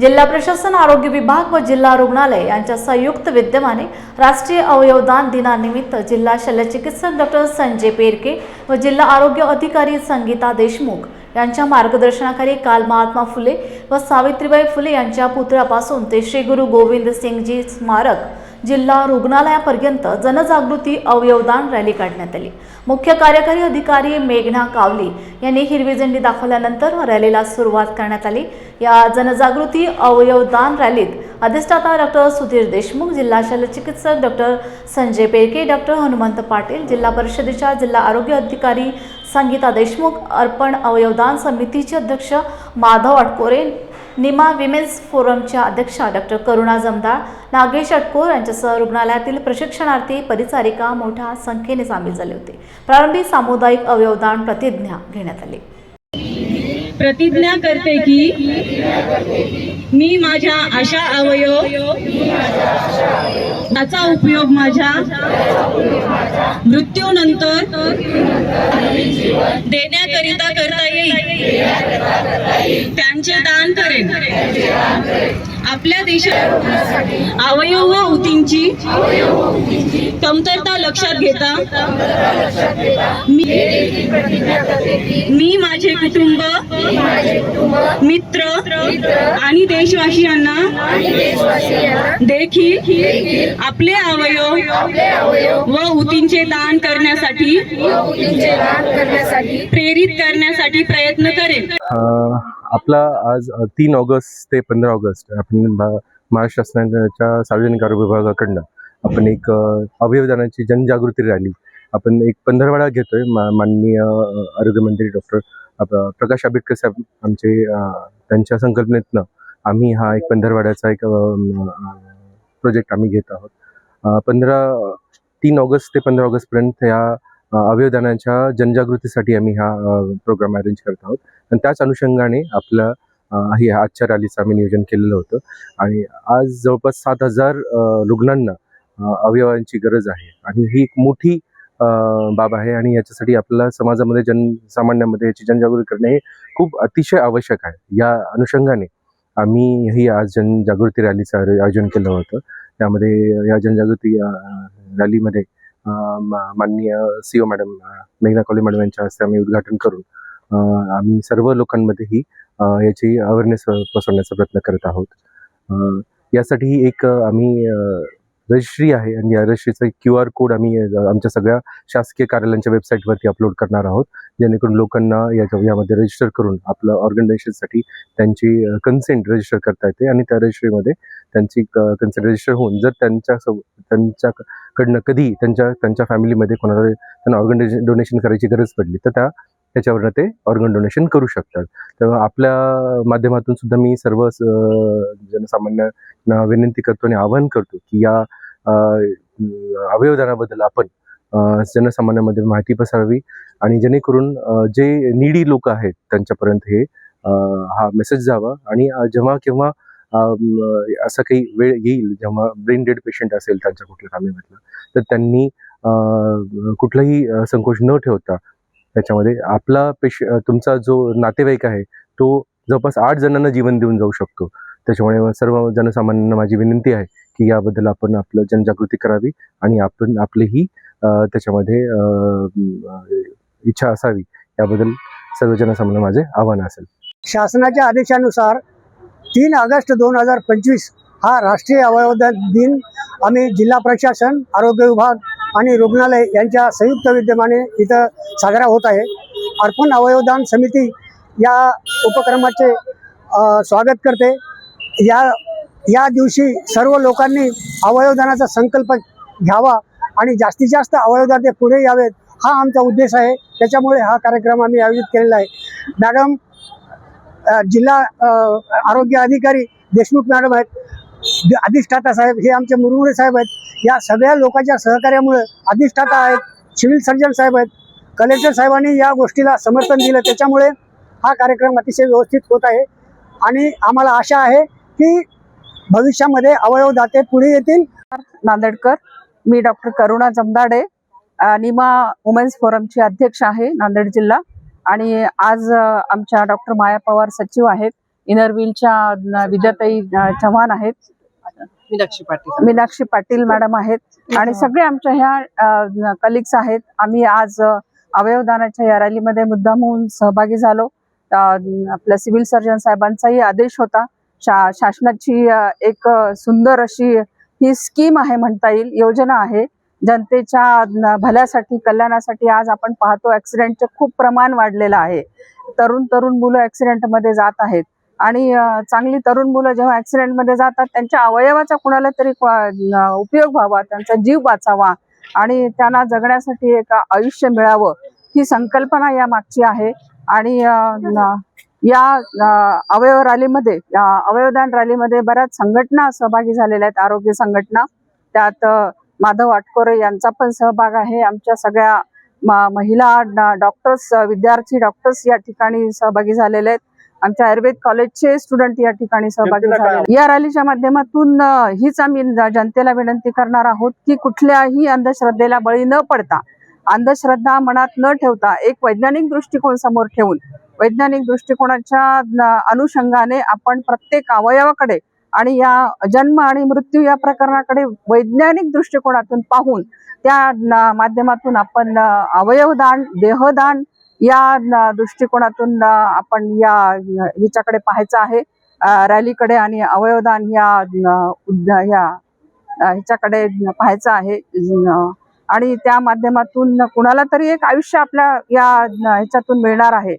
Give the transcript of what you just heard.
जिल्हा प्रशासन आरोग्य विभाग व जिल्हा रुग्णालय यांच्या संयुक्त विद्यमाने राष्ट्रीय अवयवदान दिनानिमित्त जिल्हा शल्यचिकित्सक डॉक्टर संजय पेरके व जिल्हा आरोग्य अधिकारी संगीता देशमुख यांच्या मार्गदर्शनाखाली काल महात्मा फुले व सावित्रीबाई फुले यांच्या पुतळ्यापासून ते श्री गुरु गोविंद सिंगजी स्मारक जिल्हा रुग्णालयापर्यंत जनजागृती अवयवदान रॅली काढण्यात आली. मुख्य कार्यकारी अधिकारी मेघना कावली यांनी हिरवी झेंडी दाखवल्यानंतर रॅलीला सुरुवात करण्यात आली. या जनजागृती अवयवदान रॅलीत अधिष्ठाता डॉक्टर सुधीर देशमुख जिल्हा शल्यचिकित्सक डॉक्टर संजय पेरके डॉक्टर हनुमंत पाटील जिल्हा परिषदेच्या जिल्हा आरोग्य अधिकारी संगीता देशमुख अर्पण अवयवदान समितीचे अध्यक्ष माधव अटकोरे निमा विमेन्स फोरमच्या अध्यक्षा डॉक्टर करुणा जमदार नागेश अटकोर यांच्यासह रुग्णालयातील प्रशिक्षणार्थी परिचारिका मोठ्या संख्येने सामील झाले होते. प्रारंभी सामुदायिक अवयवदान प्रतिज्ञा घेण्यात आली. प्रतिज्ञा करते की मी माझ्या अशा अवयव याचा उपयोग माझ्या मृत्यूनंतर देण्यात करता येईल. त्यांचे दान करेन. आपल्या देशात अवयव व ऊतींची कमतरता लक्षात घेता मी मी माझे कुटुंब मित्र आणि देशवासियांना देखील आपले अवयव व ऊतींचे दान करण्यासाठी प्रेरित करण्यासाठी प्रयत्न करेल आपला आज तीन ऑगस्ट ते पंधरा ऑगस्ट आपण महाराष्ट्र शासनाच्या सार्वजनिक आरोग्य विभागाकडनं आपण एक अभियानाची जनजागृती रॅली आपण एक पंधरवाडा घेतोय. मा माननीय आरोग्यमंत्री डॉक्टर प्रकाश आंबेडकर साहेब आमचे त्यांच्या संकल्पनेतनं आम्ही हा एक पंधरवाड्याचा एक प्रोजेक्ट आम्ही घेत आहोत. पंधरा तीन ऑगस्ट ते पंधरा ऑगस्टपर्यंत या अवयवदानाच्या जनजागृतीसाठी आम्ही हा प्रोग्राम अरेंज करत आहोत. आणि त्याच अनुषंगाने आपलं ही हे आजच्या रॅलीचं आम्ही नियोजन केलेलं होतं. आणि आज जवळपास सात हजार रुग्णांना अवयवांची गरज आहे. आणि ही एक मोठी बाब आहे आणि याच्यासाठी आपल्याला समाजामध्ये जनसामान्यांमध्ये याची जनजागृती करणे हे खूप अतिशय आवश्यक आहे. या अनुषंगाने आम्ही ही आज जनजागृती रॅलीचं आयोजन केलं होतं. त्यामध्ये या जनजागृती रॅलीमध्ये माननीय सीओ मॅडम मेघना कॉले मॅडम यांच्या हस्ते आम्ही उद्घाटन करून आम्ही सर्व लोकांमध्येही ही याची अवेअरनेस पसरवण्याचा प्रयत्न करत आहोत. अ, यासाठी एक अ, आम्ही रजिस्ट्री आहे आणि या रजिस्ट्रीचा क्यू आर कोड आम्ही आमच्या सगळ्या शासकीय कार्यालयांच्या वेबसाईटवरती अपलोड करणार आहोत जेणेकरून लोकांना याच्या यामध्ये रजिस्टर करून आपलं ऑर्गन डोनेशनसाठी त्यांची कन्सेंट रजिस्टर करता येते आणि त्या रजिस्ट्रीमध्ये त्यांची कन्सेंट रजिस्टर होऊन जर त्यांच्या त्यांच्याकडनं कधी त्यांच्या त्यांच्या फॅमिलीमध्ये कोणाला त्यांना ऑर्गन डोनेशन करायची गरज पडली तर त्या त्याच्यावरनं ते ऑर्गन डोनेशन करू शकतात. तेव्हा आपल्या माध्यमातून सुद्धा मी सर्व जनसामान्यांना विनंती करतो आणि आवाहन करतो की या अवयवदानाबद्दल आपण जनसामान्यामध्ये जनसामान्यांमध्ये माहिती पसरावी आणि जेणेकरून जे निडी लोक आहेत त्यांच्यापर्यंत हे हा मेसेज जावा आणि जेव्हा केव्हा असा असं काही वेळ येईल जेव्हा ब्रेन डेड पेशंट असेल त्यांच्या कुठल्या फॅमिलीमधलं तर त्यांनी कुठलाही संकोच न ठेवता त्याच्यामध्ये आपला पेश तुमचा जो नातेवाईक आहे तो जवळपास आठ जणांना जीवन देऊन जाऊ शकतो. त्याच्यामुळे सर्व जनसामान्यांना माझी विनंती आहे की याबद्दल आपण आपलं जनजागृती करावी आणि आपण आपलीही त्याच्यामध्ये इच्छा असावी याबद्दल सर्व जनसामान्य माझे आव्हान असेल. शासनाच्या आदेशानुसार तीन ऑगस्ट दोन हजार पंचवीस हा राष्ट्रीय अवयवदान दिन आम्ही जिल्हा प्रशासन आरोग्य विभाग आणि रुग्णालय यांच्या संयुक्त विद्यमाने इथं साजरा होत आहे. अर्पण अवयवदान समिती या उपक्रमाचे स्वागत करते. या या दिवशी सर्व लोकांनी अवयवदानाचा संकल्प घ्यावा आणि जास्तीत जास्त अवयवदाते पुढे यावेत हा आमचा उद्देश आहे. त्याच्यामुळे हा कार्यक्रम आम्ही आयोजित केलेला आहे. मॅडम जिल्हा आरोग्य अधिकारी देशमुख मॅडम आहेत. अधिष्ठाता साहेब हे आमचे मुरमुरे साहेब आहेत. या सगळ्या लोकांच्या सहकार्यामुळे अधिष्ठाता आहेत सिव्हिल सर्जन साहेब आहेत कलेक्टर साहेबांनी या गोष्टीला समर्थन दिलं. त्याच्यामुळे हा कार्यक्रम अतिशय व्यवस्थित होत आहे. आणि आम्हाला आशा आहे की भविष्यामध्ये अवयव दाते पुढे येतील. नांदेडकर मी doctor Karuna Jamdade NIMA women's फोरमची अध्यक्ष आहे नांदेड जिल्हा. आणि आज आमच्या डॉक्टर माया पवार सचिव आहेत इनरव्हीलच्या विद्याताई चव्हाण आहेत. मीनाक्षी पाटील. मीनाक्षी पाटील मॅडम आहेत. आणि सगळे आमच्या ह्या कलिग्स आहेत. आम्ही आज अवयवदानाच्या या रॅलीमध्ये मुद्दाम होऊन सहभागी झालो. आपल्या सिव्हिल सर्जन साहेबांचाही आदेश होता. शा शासनाची एक सुंदर अशी ही स्कीम आहे म्हणता येईल योजना आहे. जनतेच्या भल्यासाठी कल्याणासाठी आज आपण पाहतो ऍक्सिडेंटचे खूप प्रमाण वाढलेलं आहे. तरुण तरुण मुलं ऍक्सिडेंटमध्ये जात आहेत. आणि चांगली तरुण मुलं जेव्हा ऍक्सिडेंटमध्ये जातात त्यांच्या अवयवाचा कुणाला तरी उपयोग व्हावा त्यांचा जीव वाचावा आणि त्यांना जगण्यासाठी एक आयुष्य मिळावं ही संकल्पना या मागची आहे. आणि या अवयव रॅलीमध्ये या अवयवदान रॅलीमध्ये बऱ्याच संघटना सहभागी झालेल्या आहेत आरोग्य संघटना. त्यात माधव आटकोरे यांचा पण सहभाग आहे. आमच्या सगळ्या महिला डॉक्टर्स विद्यार्थी डॉक्टर्स या ठिकाणी सहभागी झालेले आहेत. आमच्या आयुर्वेद कॉलेजचे स्टुडंट या ठिकाणी सहभागी झाले. या रॅलीच्या माध्यमातून हीच आम्ही जनतेला विनंती करणार आहोत की कुठल्याही अंधश्रद्धेला बळी न पडता अंधश्रद्धा मनात न ठेवता एक वैज्ञानिक दृष्टिकोन समोर ठेवून वैज्ञानिक दृष्टिकोनाच्या अनुषंगाने आपण प्रत्येक अवयवाकडे आणि या जन्म आणि मृत्यू या प्रकरणाकडे वैज्ञानिक दृष्टिकोनातून पाहून त्या माध्यमातून आपण अवयवदान देहदान या दृष्टिकोनातून आपण या हिच्याकडे पाहायचं आहे. रॅलीकडे आणि अवयवदान या न- या पाहायचं आहे. आणि त्या माध्यमातून कुणाला तरी एक आयुष्य आपल्या या ह्याच्यातून मिळणार आहे.